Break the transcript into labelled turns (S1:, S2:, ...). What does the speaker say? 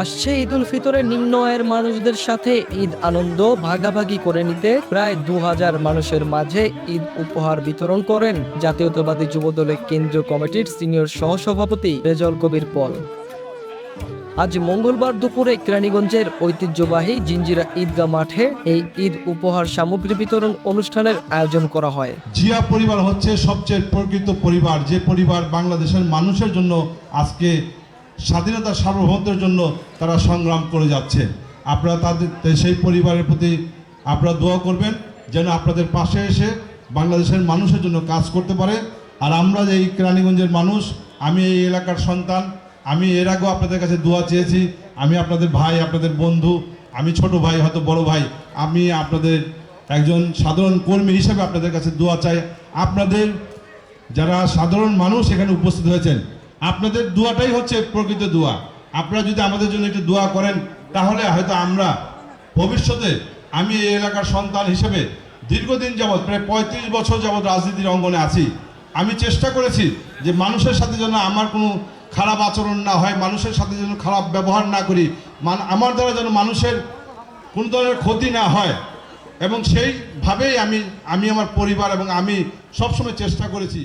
S1: আসছে ঈদ উল ফিতরে নিম্ন আয়ের মানুষদের সাথে ঈদ আনন্দ ভাগাভাগি করে নিতে প্রায় দু হাজার মানুষের মাঝে ঈদ উপহার বিতরণ করেন জাতীয়তাবাদী যুবদলের কেন্দ্রীয় কমিটির সিনিয়র সহসভাপতি রেজল কবির পল। আজ মঙ্গলবার দুপুরে কেরানীগঞ্জের ঐতিহ্যবাহী জিঞ্জিরা ঈদগাহ মাঠে এই ঈদ উপহার সামগ্রী বিতরণ অনুষ্ঠানের আয়োজন করা হয়।
S2: জিয়া পরিবার হচ্ছে সবচেয়ে প্রকৃত পরিবার। যে পরিবার বাংলাদেশের মানুষের জন্য আজকে স্বাধীনতা সার্বভৌমত্বের জন্য তারা সংগ্রাম করে যাচ্ছে। আপনারা তাদের সেই পরিবারের প্রতি আপনারা দোয়া করবেন, যেন আপনাদের পাশে এসে বাংলাদেশের মানুষের জন্য কাজ করতে পারে। আর আমরা যে এই কেরানীগঞ্জের মানুষ, আমি এই এলাকার সন্তান, আমি এর আগেও আপনাদের কাছে দোয়া চেয়েছি, আমি আপনাদের ভাই, আপনাদের বন্ধু, আমি ছোট ভাই, হয়তো বড় ভাই, আমি আপনাদের একজন সাধারণ কর্মী হিসেবে আপনাদের কাছে দোয়া চাই। আপনাদের যারা সাধারণ মানুষ এখানে উপস্থিত হয়েছেন আপনাদের দোয়াটাই হচ্ছে প্রকৃত দোয়া। আপনারা যদি আমাদের জন্য একটু দোয়া করেন, তাহলে হয়তো আমরা ভবিষ্যতে আমি এই এলাকার সন্তান হিসেবে দীর্ঘদিন যাবৎ, প্রায় পঁয়ত্রিশ বছর যাবৎ রাজনীতির অঙ্গনে আছি। আমি চেষ্টা করেছি যে মানুষের সাথে যেন আমার কোনো খারাপ আচরণ না হয়, মানুষের সাথে যেন খারাপ ব্যবহার না করি, মান, আমার দ্বারা যেন মানুষের কোনো ধরনের ক্ষতি না হয়। এবং সেইভাবেই আমি আমি আমার পরিবার এবং আমি সবসময় চেষ্টা করেছি